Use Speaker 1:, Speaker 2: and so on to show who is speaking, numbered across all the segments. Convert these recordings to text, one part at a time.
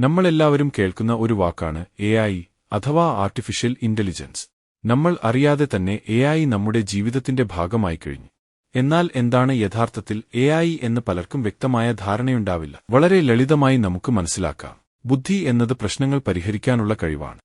Speaker 1: നമ്മളെല്ലാവരും കേൾക്കുന്ന ഒരു വാക്കാണ് എ ഐ അഥവാ ആർട്ടിഫിഷ്യൽ ഇന്റലിജൻസ് നമ്മൾ അറിയാതെ തന്നെ എ ഐ നമ്മുടെ ജീവിതത്തിന്റെ ഭാഗമായി കഴിഞ്ഞു. എന്നാൽ എന്താണ് യഥാർത്ഥത്തിൽ എ ഐ എന്ന് പലർക്കും വ്യക്തമായ ധാരണയുണ്ടാവില്ല. വളരെ ലളിതമായി നമുക്ക് മനസ്സിലാക്കാം. ബുദ്ധി എന്നത് പ്രശ്നങ്ങൾ പരിഹരിക്കാനുള്ള കഴിവാണ്.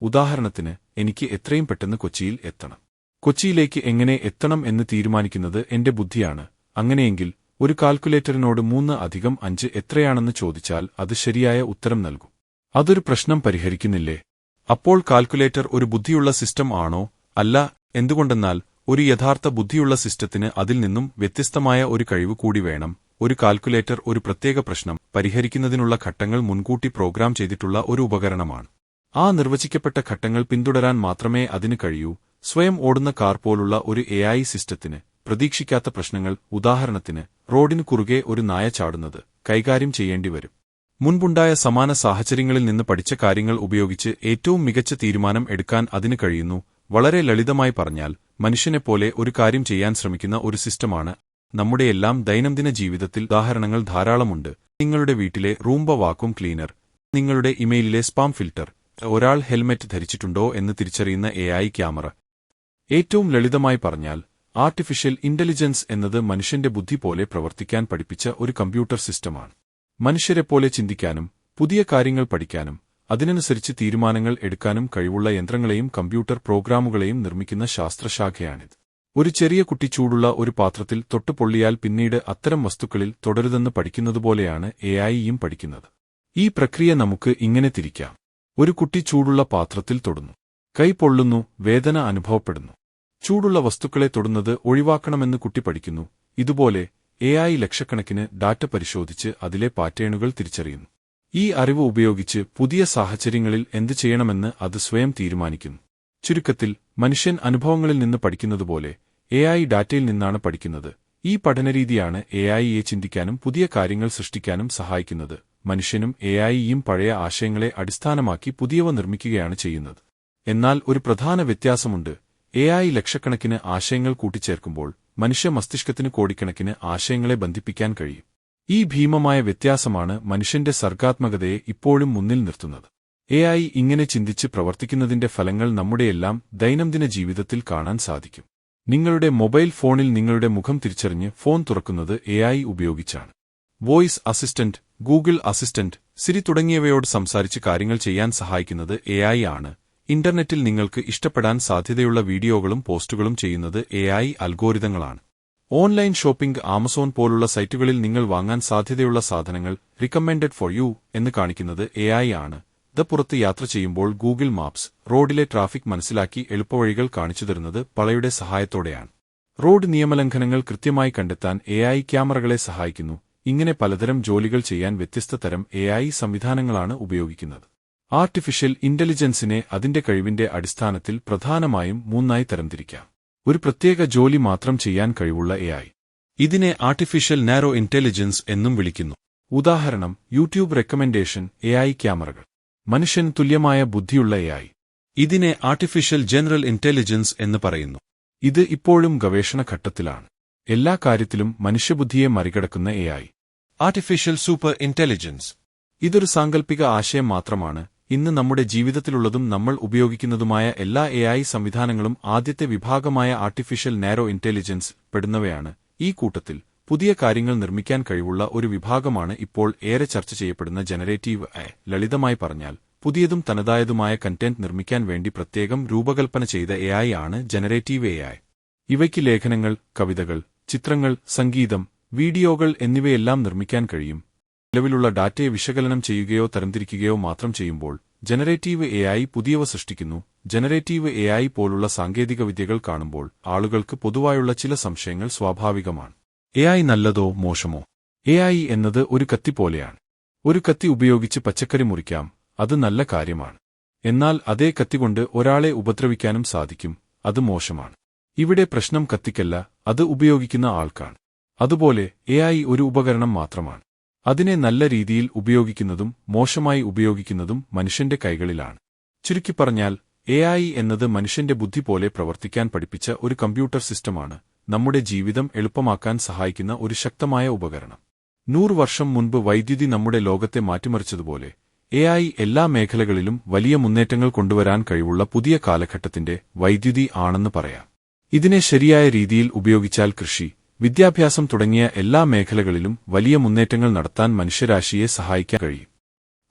Speaker 1: ഉദാഹരണത്തിന് എനിക്ക് എത്രയും പെട്ടെന്ന് കൊച്ചിയിൽ എത്തണം. കൊച്ചിയിലേക്ക് എങ്ങനെ എത്തണം എന്ന് തീരുമാനിക്കുന്നത് എന്റെ ബുദ്ധിയാണ്. അങ്ങനെയെങ്കിൽ ഒരു കാൽക്കുലേറ്ററിനോട് മൂന്ന് അധികം അഞ്ച് എത്രയാണെന്ന് ചോദിച്ചാൽ അത് ശരിയായ ഉത്തരം നൽകും. അതൊരു പ്രശ്നം പരിഹരിക്കുന്നില്ലേ? അപ്പോൾ കാൽക്കുലേറ്റർ ഒരു ബുദ്ധിയുള്ള സിസ്റ്റം ആണോ? അല്ല എന്തുകൊണ്ടെന്നാൽ ഒരു യഥാർത്ഥ ബുദ്ധിയുള്ള സിസ്റ്റത്തിന് അതിൽ നിന്നും വ്യത്യസ്തമായ ഒരു കഴിവ് കൂടി വേണം. ഒരു കാൽക്കുലേറ്റർ ഒരു പ്രത്യേക പ്രശ്നം പരിഹരിക്കുന്നതിനുള്ള ഘട്ടങ്ങൾ മുൻകൂട്ടി പ്രോഗ്രാം ചെയ്തിട്ടുള്ള ഒരു ഉപകരണമാണ്. ആ നിർവചിക്കപ്പെട്ട ഘട്ടങ്ങൾ പിന്തുടരാൻ മാത്രമേ അതിന് കഴിയൂ. സ്വയം ഓടുന്ന കാർ പോലുള്ള ഒരു എ സിസ്റ്റത്തിന് പ്രതീക്ഷിക്കാത്ത പ്രശ്നങ്ങൾ ഉദാഹരണത്തിന് റോഡിനു കുറുകെ ഒരു നായ ചാടുന്നത് കൈകാര്യം ചെയ്യേണ്ടിവരും മുൻപുണ്ടായ സമാന സാഹചര്യങ്ങളിൽ നിന്ന് പഠിച്ച കാര്യങ്ങൾ ഉപയോഗിച്ച് ഏറ്റവും മികച്ച തീരുമാനം എടുക്കാൻ അതിന് കഴിയുന്നു. വളരെ ലളിതമായി പറഞ്ഞാൽ മനുഷ്യനെപ്പോലെ ഒരു കാര്യം ചെയ്യാൻ ശ്രമിക്കുന്ന ഒരു സിസ്റ്റമാണ് നമ്മുടെയെല്ലാം ദൈനംദിന ജീവിതത്തിൽ ഉദാഹരണങ്ങൾ ധാരാളമുണ്ട്. നിങ്ങളുടെ വീട്ടിലെ റൂംബ വാക്വം ക്ലീനർ നിങ്ങളുടെ ഇമെയിലിലെ സ്പാം ഫിൽട്ടർ ഒരാൾ ഹെൽമെറ്റ് ധരിച്ചിട്ടുണ്ടോ എന്ന് തിരിച്ചറിയുന്ന എ ക്യാമറ. ഏറ്റവും ലളിതമായി പറഞ്ഞാൽ ആർട്ടിഫിഷ്യൽ ഇന്റലിജൻസ് എന്നത് മനുഷ്യന്റെ ബുദ്ധി പോലെ പ്രവർത്തിക്കാൻ പഠിപ്പിച്ച ഒരു കമ്പ്യൂട്ടർ സിസ്റ്റമാണ്. മനുഷ്യരെപ്പോലെ ചിന്തിക്കാനും പുതിയ കാര്യങ്ങൾ പഠിക്കാനും അതിനനുസരിച്ച് തീരുമാനങ്ങൾ എടുക്കാനും കഴിവുള്ള യന്ത്രങ്ങളെയും കമ്പ്യൂട്ടർ പ്രോഗ്രാമുകളെയും നിർമ്മിക്കുന്ന ശാസ്ത്രശാഖയാണിത്. ഒരു ചെറിയ കുട്ടി ചൂടുള്ള ഒരു പാത്രത്തിൽ തൊട്ടുപൊള്ളിയാൽ പിന്നീട് അത്തരം വസ്തുക്കളിൽ തുടരുതെന്ന് പഠിക്കുന്നതുപോലെയാണ് എ ഐയും പഠിക്കുന്നത്. ഈ പ്രക്രിയ നമുക്ക് ഇങ്ങനെ തിരിക്കാം. ഒരു കുട്ടി ചൂടുള്ള പാത്രത്തിൽ തൊടുന്നു. കൈ പൊള്ളുന്നു വേദന അനുഭവപ്പെടുന്നു. ചൂടുള്ള വസ്തുക്കളെ തൊടുന്നത് ഒഴിവാക്കണമെന്ന് കുട്ടി പഠിക്കുന്നു. ഇതുപോലെ എ ഐ ലക്ഷക്കണക്കിന് ഡാറ്റ പരിശോധിച്ച് അതിലെ പാറ്റേണുകൾ തിരിച്ചറിയുന്നു. ഈ അറിവ് ഉപയോഗിച്ച് പുതിയ സാഹചര്യങ്ങളിൽ എന്തു ചെയ്യണമെന്ന് അത് സ്വയം തീരുമാനിക്കുന്നു. ചുരുക്കത്തിൽ മനുഷ്യൻ അനുഭവങ്ങളിൽ നിന്ന് പഠിക്കുന്നതുപോലെ എ ഐ ഡാറ്റയിൽ നിന്നാണ് പഠിക്കുന്നത്. ഈ പഠനരീതിയാണ് എ ചിന്തിക്കാനും പുതിയ കാര്യങ്ങൾ സൃഷ്ടിക്കാനും സഹായിക്കുന്നത്. മനുഷ്യനും എ ഐയും പഴയ ആശയങ്ങളെ അടിസ്ഥാനമാക്കി പുതിയവ നിർമ്മിക്കുകയാണ് ചെയ്യുന്നത്. എന്നാൽ ഒരു പ്രധാന വ്യത്യാസമുണ്ട്. എ ഐ ലക്ഷക്കണക്കിന് ആശയങ്ങൾ കൂട്ടിച്ചേർക്കുമ്പോൾ മനുഷ്യ മസ്തിഷ്കത്തിന് കോടിക്കണക്കിന് ആശയങ്ങളെ ബന്ധിപ്പിക്കാൻ കഴിയും. ഈ ഭീമമായ വ്യത്യാസമാണ് മനുഷ്യന്റെ സർഗാത്മകതയെ ഇപ്പോഴും മുന്നിൽ നിർത്തുന്നത്. എ ഐ ഇങ്ങനെ ചിന്തിച്ച് പ്രവർത്തിക്കുന്നതിന്റെ ഫലങ്ങൾ നമ്മുടെയെല്ലാം ദൈനംദിന ജീവിതത്തിൽ കാണാൻ സാധിക്കും. നിങ്ങളുടെ മൊബൈൽ ഫോണിൽ നിങ്ങളുടെ മുഖം തിരിച്ചറിഞ്ഞ് ഫോൺ തുറക്കുന്നത് എ ഐ ഉപയോഗിച്ചാണ്. Voice assistant Google assistant Siri തുടങ്ങിയവയോട് സംസാരിച്ച് കാര്യങ്ങൾ ചെയ്യാൻ സഹായിക്കുന്നത് എ ആണ്. ഇന്റർനെറ്റിൽ നിങ്ങൾക്ക് ഇഷ്ടപ്പെടാൻ സാധ്യതയുള്ള വീഡിയോകളും പോസ്റ്റുകളും ചെയ്യുന്നത് എ ഐ അൽഗോരിതങ്ങളാണ്. ഓൺലൈൻ ഷോപ്പിംഗ് ആമസോൺ പോലുള്ള സൈറ്റുകളിൽ നിങ്ങൾ വാങ്ങാൻ സാധ്യതയുള്ള സാധനങ്ങൾ റിക്കമെൻഡഡ് ഫോർ യു എന്ന് കാണിക്കുന്നത് എ ഐ ആണ്. ദ പുറത്ത് യാത്ര ചെയ്യുമ്പോൾ ഗൂഗിൾ മാപ്സ് റോഡിലെ ട്രാഫിക് മനസ്സിലാക്കി എളുപ്പവഴികൾ കാണിച്ചു തരുന്നത് പളയുടെ സഹായത്തോടെയാണ്. റോഡ് നിയമലംഘനങ്ങൾ കൃത്യമായി കണ്ടെത്താൻ എ ഐ ക്യാമറകളെ സഹായിക്കുന്നു. ഇങ്ങനെ പലതരം ജോലികൾ ചെയ്യാൻ വ്യത്യസ്ത തരം എ ഐ സംവിധാനങ്ങളാണ് ഉപയോഗിക്കുന്നത്. ആർട്ടിഫിഷ്യൽ ഇന്റലിജൻസിനെ അതിന്റെ കഴിവിന്റെ അടിസ്ഥാനത്തിൽ പ്രധാനമായും മൂന്നായി തരംതിരിക്കാം. ഒരു പ്രത്യേക ജോലി മാത്രം ചെയ്യാൻ കഴിവുള്ള എ ഇതിനെ ആർട്ടിഫിഷ്യൽ നാരോ ഇന്റലിജൻസ് എന്നും വിളിക്കുന്നു. ഉദാഹരണം യൂട്യൂബ് റെക്കമെൻഡേഷൻ എ ഐ ക്യാമറകൾ. മനുഷ്യൻ തുല്യമായ ബുദ്ധിയുള്ള എ ഇതിനെ ആർട്ടിഫിഷ്യൽ ജനറൽ ഇന്റലിജൻസ് എന്ന് പറയുന്നു. ഇത് ഇപ്പോഴും ഗവേഷണ ഘട്ടത്തിലാണ് എല്ലാ കാര്യത്തിലും മനുഷ്യബുദ്ധിയെ മറികടക്കുന്ന എ ആർട്ടിഫിഷ്യൽ സൂപ്പർ ഇന്റലിജൻസ് ഇതൊരു സാങ്കൽപ്പിക ആശയം മാത്രമാണ് ഇന്ന് നമ്മുടെ ജീവിതത്തിലുള്ളതും നമ്മൾ ഉപയോഗിക്കുന്നതുമായ എല്ലാ എ ഐ സംവിധാനങ്ങളും ആദ്യത്തെ വിഭാഗമായ ആർട്ടിഫിഷ്യൽ നാരോ ഇന്റലിജൻസ് പെടുന്നവയാണ്. ഈ കൂട്ടത്തിൽ പുതിയ കാര്യങ്ങൾ നിർമ്മിക്കാൻ കഴിവുള്ള ഒരു വിഭാഗമാണ് ഇപ്പോൾ ഏറെ ചർച്ച ചെയ്യപ്പെടുന്ന ജനറേറ്റീവ് എ ലളിതമായി പറഞ്ഞാൽ പുതിയതും തനതായതുമായ കണ്ടന്റ് നിർമ്മിക്കാൻ വേണ്ടി പ്രത്യേകം രൂപകൽപ്പന ചെയ്ത എ ആണ് ജനറേറ്റീവ് എ ഇവയ്ക്ക് ലേഖനങ്ങൾ കവിതകൾ ചിത്രങ്ങൾ സംഗീതം വീഡിയോകൾ എന്നിവയെല്ലാം നിർമ്മിക്കാൻ കഴിയും. നിലവിലുള്ള ഡാറ്റയെ വിശകലനം ചെയ്യുകയോ തരംതിരിക്കുകയോ മാത്രം ചെയ്യുമ്പോൾ ജനറേറ്റീവ് എ പുതിയവ സൃഷ്ടിക്കുന്നു. ജനറേറ്റീവ് എ പോലുള്ള സാങ്കേതിക വിദ്യകൾ കാണുമ്പോൾ ആളുകൾക്ക് പൊതുവായുള്ള ചില സംശയങ്ങൾ സ്വാഭാവികമാണ്. എ നല്ലതോ മോശമോ? എ എന്നത് ഒരു കത്തി പോലെയാണ്. ഒരു കത്തി ഉപയോഗിച്ച് പച്ചക്കറി മുറിക്കാം അത് നല്ല കാര്യമാണ്. എന്നാൽ അതേ കത്തികൊണ്ട് ഒരാളെ ഉപദ്രവിക്കാനും സാധിക്കും അത് മോശമാണ്. ഇവിടെ പ്രശ്നം കത്തിക്കല്ല അത് ഉപയോഗിക്കുന്ന ആൾക്കാണ്. അതുപോലെ എ ഒരു ഉപകരണം മാത്രമാണ്. അതിനെ നല്ല രീതിയിൽ ഉപയോഗിക്കുന്നതും മോശമായി ഉപയോഗിക്കുന്നതും മനുഷ്യന്റെ കൈകളിലാണ്. ചുരുക്കി പറഞ്ഞാൽ എ ഐ എന്നത് മനുഷ്യന്റെ ബുദ്ധി പോലെ പ്രവർത്തിക്കാൻ പഠിപ്പിച്ച ഒരു കമ്പ്യൂട്ടർ സിസ്റ്റമാണ് നമ്മുടെ ജീവിതം എളുപ്പമാക്കാൻ സഹായിക്കുന്ന ഒരു ശക്തമായ ഉപകരണം. നൂറു വർഷം മുൻപ് വൈദ്യുതി നമ്മുടെ ലോകത്തെ മാറ്റിമറിച്ചതുപോലെ എ ഐ എല്ലാ മേഖലകളിലും വലിയ മുന്നേറ്റങ്ങൾ കൊണ്ടുവരാൻ കഴിവുള്ള പുതിയ കാലഘട്ടത്തിന്റെ വൈദ്യുതി ആണെന്ന് പറയാം. ഇതിനെ ശരിയായ രീതിയിൽ ഉപയോഗിച്ചാൽ കൃഷി വിദ്യാഭ്യാസം തുടങ്ങിയ എല്ലാ മേഖലകളിലും വലിയ മുന്നേറ്റങ്ങൾ നടത്താൻ മനുഷ്യരാശിയെ സഹായിക്കാൻ കഴിയും.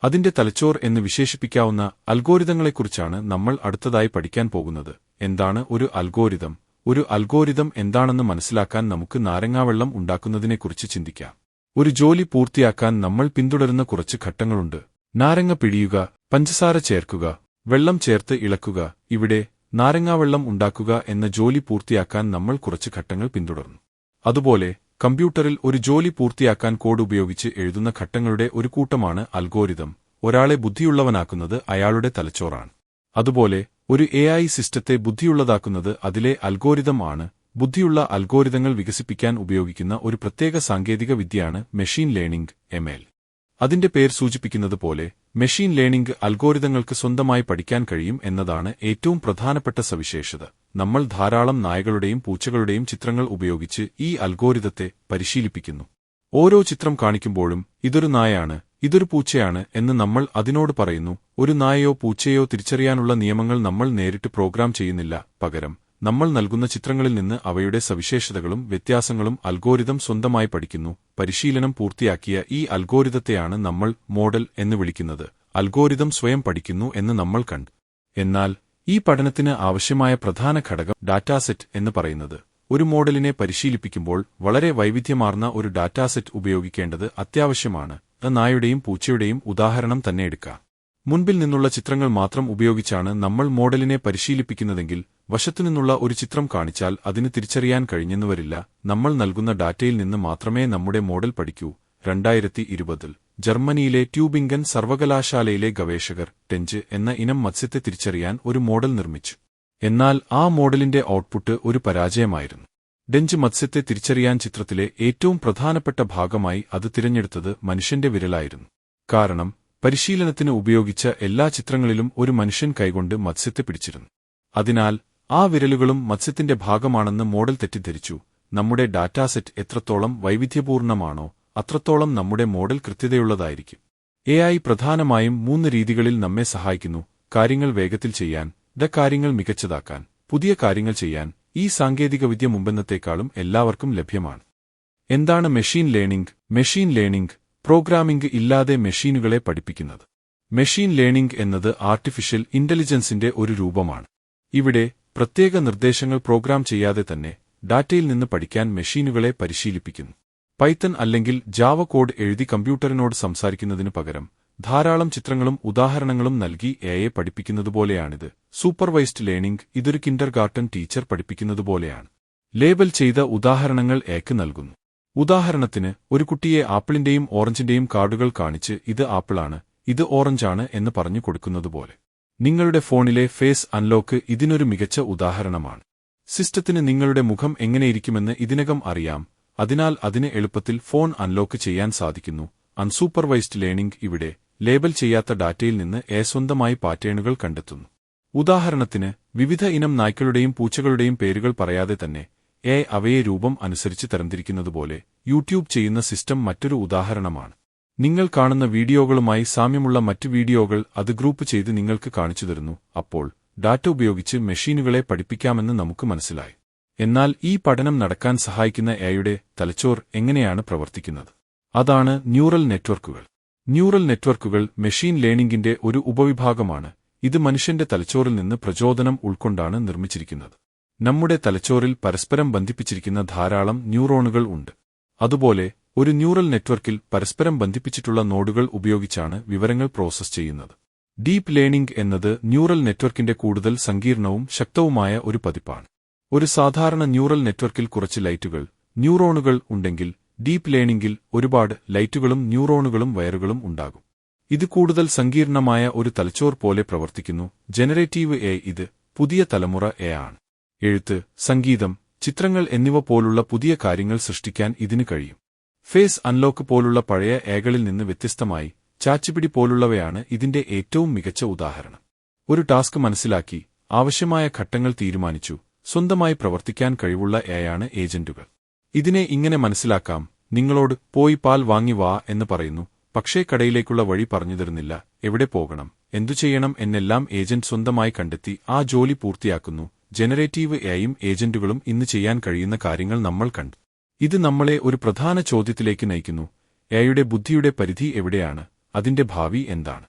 Speaker 1: അതിന്റെ തലച്ചോർ എന്ന് വിശേഷിപ്പിക്കാവുന്ന അൽഗോരിതങ്ങളെക്കുറിച്ചാണ് നമ്മൾ അടുത്തതായി പഠിക്കാൻ പോകുന്നത്. എന്താണ് ഒരു അൽഗോരിതം? ഒരു അൽഗോരിതം എന്താണെന്ന് മനസ്സിലാക്കാൻ നമുക്ക് നാരങ്ങാവെള്ളം ഉണ്ടാക്കുന്നതിനെക്കുറിച്ച് ചിന്തിക്കാം. ഒരു ജോലി പൂർത്തിയാക്കാൻ നമ്മൾ പിന്തുടരുന്ന കുറച്ച് ഘട്ടങ്ങളുണ്ട്. നാരങ്ങ പിഴിയുക പഞ്ചസാര ചേർക്കുക വെള്ളം ചേർത്ത് ഇളക്കുക ഇവിടെ നാരങ്ങാവെള്ളം ഉണ്ടാക്കുക എന്ന ജോലി പൂർത്തിയാക്കാൻ നമ്മൾ കുറച്ച് ഘട്ടങ്ങൾ പിന്തുടർന്നു. അതുപോലെ കമ്പ്യൂട്ടറിൽ ഒരു ജോലി പൂർത്തിയാക്കാൻ കോഡ് ഉപയോഗിച്ച് എഴുതുന്ന ഘട്ടങ്ങളുടെ ഒരു കൂട്ടമാണ് അൽഗോരിതം. ഒരാളെ ബുദ്ധിയുള്ളവനാക്കുന്നത് അയാളുടെ തലച്ചോറാണ്. അതുപോലെ ഒരു എ ഐ സിസ്റ്റത്തെ ബുദ്ധിയുള്ളതാക്കുന്നത് അതിലെ അൽഗോരിതം ആണ്. ബുദ്ധിയുള്ള അൽഗോരിതങ്ങൾ വികസിപ്പിക്കാൻ ഉപയോഗിക്കുന്ന ഒരു പ്രത്യേക സാങ്കേതിക വിദ്യയാണ് മെഷീൻ ലേണിംഗ് എംഎൽ അതിന്റെ പേര് സൂചിപ്പിക്കുന്നത് പോലെ മെഷീൻ ലേണിംഗ് അൽഗോരിതങ്ങൾക്ക് സ്വന്തമായി പഠിക്കാൻ കഴിയും എന്നതാണ് ഏറ്റവും പ്രധാനപ്പെട്ട സവിശേഷത. നമ്മൾ ധാരാളം നായകളുടെയും പൂച്ചകളുടെയും ചിത്രങ്ങൾ ഉപയോഗിച്ച് ഈ അൽഗോരിതത്തെ പരിശീലിപ്പിക്കുന്നു. ഓരോ ചിത്രം കാണിക്കുമ്പോഴും ഇതൊരു നായയാണ് ഇതൊരു പൂച്ചയാണ് എന്ന് നമ്മൾ അതിനോട് പറയുന്നു. ഒരു നായയോ പൂച്ചയോ തിരിച്ചറിയാനുള്ള നിയമങ്ങൾ നമ്മൾ നേരിട്ട് പ്രോഗ്രാം ചെയ്യുന്നില്ല. പകരം നമ്മൾ നൽകുന്ന ചിത്രങ്ങളിൽ നിന്ന് അവയുടെ സവിശേഷതകളും വ്യത്യാസങ്ങളും അൽഗോരിതം സ്വന്തമായി പഠിക്കുന്നു. പരിശീലനം പൂർത്തിയാക്കിയ ഈ അൽഗോരിതത്തെയാണ് നമ്മൾ മോഡൽ എന്ന് വിളിക്കുന്നത്. അൽഗോരിതം സ്വയം പഠിക്കുന്നു എന്ന് നമ്മൾ കണ്ടു. എന്നാൽ ഈ പഠനത്തിന് ആവശ്യമായ പ്രധാന ഘടകം ഡാറ്റാസെറ്റ് എന്ന് പറയുന്നത്. ഒരു മോഡലിനെ പരിശീലിപ്പിക്കുമ്പോൾ വളരെ വൈവിധ്യമാർന്ന ഒരു ഡാറ്റാസെറ്റ് ഉപയോഗിക്കേണ്ടത് അത്യാവശ്യമാണ്. നായുടെയും പൂച്ചയുടെയും ഉദാഹരണം തന്നെ എടുക്കാം. മുൻപിൽ നിന്നുള്ള ചിത്രങ്ങൾ മാത്രം ഉപയോഗിച്ചാണ് നമ്മൾ മോഡലിനെ പരിശീലിപ്പിക്കുന്നതെങ്കിൽ വശത്തുനിന്നുള്ള ഒരു ചിത്രം കാണിച്ചാൽ അതിന് തിരിച്ചറിയാൻ കഴിഞ്ഞെന്നുവരില്ല. നമ്മൾ നൽകുന്ന ഡാറ്റയിൽ നിന്ന് മാത്രമേ നമ്മുടെ മോഡൽ പഠിക്കൂ. രണ്ടായിരത്തി ഇരുപതിൽ ജർമ്മനിയിലെ ട്യൂബിംഗൻ സർവകലാശാലയിലെ ഗവേഷകർ ടെഞ്ച് എന്ന ഇനം മത്സ്യത്തെ തിരിച്ചറിയാൻ ഒരു മോഡൽ നിർമ്മിച്ചു. എന്നാൽ ആ മോഡലിന്റെ ഔട്ട്പുട്ട് ഒരു പരാജയമായിരുന്നു. ഡെഞ്ച് മത്സ്യത്തെ തിരിച്ചറിയാൻ ചിത്രത്തിലെ ഏറ്റവും പ്രധാനപ്പെട്ട ഭാഗമായി അത് തിരഞ്ഞെടുത്തത് മനുഷ്യന്റെ വിരലായിരുന്നു. കാരണം പരിശീലനത്തിന് ഉപയോഗിച്ച എല്ലാ ചിത്രങ്ങളിലും ഒരു മനുഷ്യൻ കൈകൊണ്ട് മത്സ്യത്തെ പിടിച്ചിരുന്നു. അതിനാൽ ആ വിരലുകളും മത്സ്യത്തിന്റെ ഭാഗമാണെന്ന് മോഡൽ തെറ്റിദ്ധരിച്ചു. നമ്മുടെ ഡാറ്റാസെറ്റ് എത്രത്തോളം വൈവിധ്യപൂർണമാണോ അത്രത്തോളം നമ്മുടെ മോഡൽ കൃത്യതയുള്ളതായിരിക്കും. എ ഐ പ്രധാനമായും മൂന്ന് രീതികളിൽ നമ്മെ സഹായിക്കുന്നു. കാര്യങ്ങൾ വേഗത്തിൽ ചെയ്യാൻ ദ കാര്യങ്ങൾ മികച്ചതാക്കാൻ പുതിയ കാര്യങ്ങൾ ചെയ്യാൻ ഈ സാങ്കേതികവിദ്യ മുമ്പെന്നത്തേക്കാളും എല്ലാവർക്കും ലഭ്യമാണ്. എന്താണ് machine learning? Machine learning programming ഇല്ലാതെ മെഷീനുകളെ പഠിപ്പിക്കുന്നത്. മെഷീൻ ലേണിംഗ് എന്നത് ആർട്ടിഫിഷ്യൽ ഇന്റലിജൻസിന്റെ ഒരു രൂപമാണ്. ഇവിടെ പ്രത്യേക നിർദ്ദേശങ്ങൾ പ്രോഗ്രാം ചെയ്യാതെ തന്നെ ഡാറ്റയിൽ നിന്ന് പഠിക്കാൻ മെഷീനുകളെ പരിശീലിപ്പിക്കുന്നു. പൈത്തൺ അല്ലെങ്കിൽ ജാവ കോഡ് എഴുതി കമ്പ്യൂട്ടറിനോട് സംസാരിക്കുന്നതിനു പകരം ധാരാളം ചിത്രങ്ങളും ഉദാഹരണങ്ങളും നൽകി എയെ പഠിപ്പിക്കുന്നതുപോലെയാണിത് സൂപ്പർവൈസ്ഡ് ലേണിംഗ് ഇതൊരു കിൻഡർ ഗാർട്ടൻ ടീച്ചർ പഠിപ്പിക്കുന്നതുപോലെയാണ് ലേബൽ ചെയ്ത ഉദാഹരണങ്ങൾ എക്ക് നൽകുന്നു. ഉദാഹരണത്തിന് ഒരു കുട്ടിയെ ആപ്പിളിന്റെയും ഓറഞ്ചിന്റെയും കാർഡുകൾ കാണിച്ച് ഇത് ആപ്പിളാണ് ഇത് ഓറഞ്ചാണ് എന്ന് പറഞ്ഞു കൊടുക്കുന്നതുപോലെ. നിങ്ങളുടെ ഫോണിലെ ഫേസ് അൺലോക്ക് ഇതിനൊരു മികച്ച ഉദാഹരണമാണ്. സിസ്റ്റത്തിന് നിങ്ങളുടെ മുഖം എങ്ങനെയിരിക്കുമെന്ന് ഇതിനകം അറിയാം അതിനാൽ അതിന് എളുപ്പത്തിൽ ഫോൺ അൺലോക്ക് ചെയ്യാൻ സാധിക്കുന്നു. അൺസൂപ്പർവൈസ്ഡ് ലേണിംഗ് ഇവിടെ ലേബൽ ചെയ്യാത്ത ഡാറ്റയിൽ നിന്ന് ഏസ്വന്തമായി സ്വന്തമായി പാറ്റേണുകൾ കണ്ടെത്തുന്നു. ഉദാഹരണത്തിന് വിവിധ ഇനം നായ്ക്കളുടെയും പൂച്ചകളുടെയും പേരുകൾ പറയാതെ തന്നെ എ അവയെ രൂപം അനുസരിച്ച് തരംതിരിക്കുന്നതുപോലെ യൂട്യൂബ് ചെയ്യുന്ന സിസ്റ്റം മറ്റൊരു ഉദാഹരണമാണ്. നിങ്ങൾ കാണുന്ന വീഡിയോകളുമായി സാമ്യമുള്ള മറ്റു വീഡിയോകൾ അത് ഗ്രൂപ്പ് ചെയ്ത് നിങ്ങൾക്ക് കാണിച്ചു തരുന്നു. അപ്പോൾ ഡാറ്റ ഉപയോഗിച്ച് മെഷീനുകളെ പഠിപ്പിക്കാമെന്ന് നമുക്ക് മനസ്സിലായി. എന്നാൽ ഈ പഠനം നടക്കാൻ സഹായിക്കുന്ന എയുടെ തലച്ചോർ എങ്ങനെയാണ് പ്രവർത്തിക്കുന്നത്? അതാണ് ന്യൂറൽ നെറ്റ്വർക്കുകൾ. ന്യൂറൽ നെറ്റ്വർക്കുകൾ മെഷീൻ ലേണിംഗിന്റെ ഒരു ഉപവിഭാഗമാണ്. ഇത് മനുഷ്യന്റെ തലച്ചോറിൽ നിന്ന് പ്രചോദനം ഉൾക്കൊണ്ടാണ് നിർമ്മിച്ചിരിക്കുന്നത്. നമ്മുടെ തലച്ചോറിൽ പരസ്പരം ബന്ധിപ്പിച്ചിരിക്കുന്ന ധാരാളം ന്യൂറോണുകൾ ഉണ്ട്. അതുപോലെ ഒരു ന്യൂറൽ നെറ്റ്വർക്കിൽ പരസ്പരം ബന്ധിപ്പിച്ചിട്ടുള്ള നോഡുകൾ ഉപയോഗിച്ചാണ് വിവരങ്ങൾ പ്രോസസ്സ് ചെയ്യുന്നത്. ഡീപ് ലേണിംഗ് എന്നത് ന്യൂറൽ നെറ്റ്വർക്കിന്റെ കൂടുതൽ സങ്കീർണവും ശക്തവുമായ ഒരു പതിപ്പാണ്. ഒരു സാധാരണ ന്യൂറൽ നെറ്റ്വർക്കിൽ കുറച്ച് ലൈറ്റുകൾ ന്യൂറോണുകൾ ഉണ്ടെങ്കിൽ ഡീപ് ലേണിംഗിൽ ഒരുപാട് ലൈറ്റുകളും ന്യൂറോണുകളും വയറുകളും ഉണ്ടാകും. ഇത് കൂടുതൽ സങ്കീർണമായ ഒരു തലച്ചോർ പോലെ പ്രവർത്തിക്കുന്നു. ജനറേറ്റീവ് എ ഇത് പുതിയ തലമുറ എ ആണ്. എഴുത്ത് സംഗീതം ചിത്രങ്ങൾ എന്നിവ പോലുള്ള പുതിയ കാര്യങ്ങൾ സൃഷ്ടിക്കാൻ ഇതിന് കഴിയും. ഫേസ് അൺലോക്ക് പോലുള്ള പഴയ ഏകളിൽ നിന്ന് വ്യത്യസ്തമായി ചാച്ചിപിടി പോലുള്ളവയാണ് ഇതിന്റെ ഏറ്റവും മികച്ച ഉദാഹരണം. ഒരു ടാസ്ക് മനസ്സിലാക്കി ആവശ്യമായ ഘട്ടങ്ങൾ തീരുമാനിച്ചു സ്വന്തമായി പ്രവർത്തിക്കാൻ കഴിവുള്ള എയാണ് ഏജന്റുകൾ. ഇതിനെ ഇങ്ങനെ മനസ്സിലാക്കാം നിങ്ങളോട് പോയി പാൽ വാങ്ങി വാ എന്ന് പറയുന്നു പക്ഷേ കടയിലേക്കുള്ള വഴി പറഞ്ഞു തരുന്നില്ല എവിടെ പോകണം എന്തു ചെയ്യണം എന്നെല്ലാം ഏജന്റ് സ്വന്തമായി കണ്ടെത്തി ആ ജോലി പൂർത്തിയാക്കുന്നു ജനറേറ്റീവ് എയും ഏജന്റുകളും ഇന്ന് ചെയ്യാൻ കഴിയുന്ന കാര്യങ്ങൾ നമ്മൾ കണ്ടു. ഇത് നമ്മളെ ഒരു പ്രധാന ചോദ്യത്തിലേക്ക് നയിക്കുന്നു. എയുടെ ബുദ്ധിയുടെ പരിധി എവിടെയാണ്? അതിന്റെ ഭാവി എന്താണ്?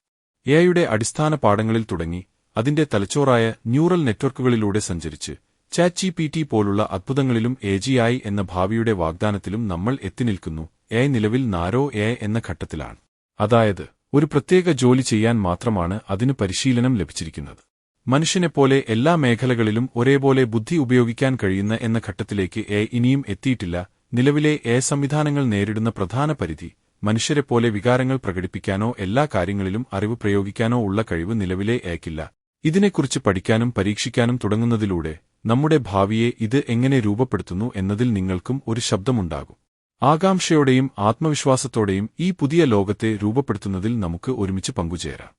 Speaker 1: എയുടെ അടിസ്ഥാന പാഠങ്ങളിൽ തുടങ്ങി അതിന്റെ തലച്ചോറായ ന്യൂറൽ നെറ്റ്വർക്കുകളിലൂടെ സഞ്ചരിച്ച് ചാറ്റ് പി ടി പോലുള്ള അത്ഭുതങ്ങളിലും എജിഐ എന്ന ഭാവിയുടെ വാഗ്ദാനത്തിലും നമ്മൾ എത്തിനിൽക്കുന്നു എ നിലവിൽ നാരോ എ എന്ന ഘട്ടത്തിലാണ്. അതായത് ഒരു പ്രത്യേക ജോലി ചെയ്യാൻ മാത്രമാണ് അതിന് പരിശീലനം ലഭിച്ചിരിക്കുന്നത്. മനുഷ്യനെപ്പോലെ എല്ലാ മേഖലകളിലും ഒരേപോലെ ബുദ്ധി ഉപയോഗിക്കാൻ കഴിയുന്ന എന്ന ഘട്ടത്തിലേക്ക് എ ഇനിയും എത്തിയിട്ടില്ല. നിലവിലെ എ സംവിധാനങ്ങൾ നേരിടുന്ന പ്രധാന പരിധി മനുഷ്യരെപ്പോലെ വികാരങ്ങൾ പ്രകടിപ്പിക്കാനോ എല്ലാ കാര്യങ്ങളിലും അറിവ് പ്രയോഗിക്കാനോ ഉള്ള കഴിവ് നിലവിലെ ഏക്കില്ല ഇതിനെക്കുറിച്ച് പഠിക്കാനും പരീക്ഷിക്കാനും തുടങ്ങുന്നതിലൂടെ നമ്മുടെ ഭാവിയെ ഇത് എങ്ങനെ രൂപപ്പെടുത്തുന്നു എന്നതിൽ നിങ്ങൾക്കും ഒരു ശബ്ദമുണ്ടാകും. ആകാംക്ഷയോടെയും ആത്മവിശ്വാസത്തോടെയും ഈ പുതിയ ലോകത്തെ രൂപപ്പെടുത്തുന്നതിൽ നമുക്ക് ഒരുമിച്ച് പങ്കുചേരാം.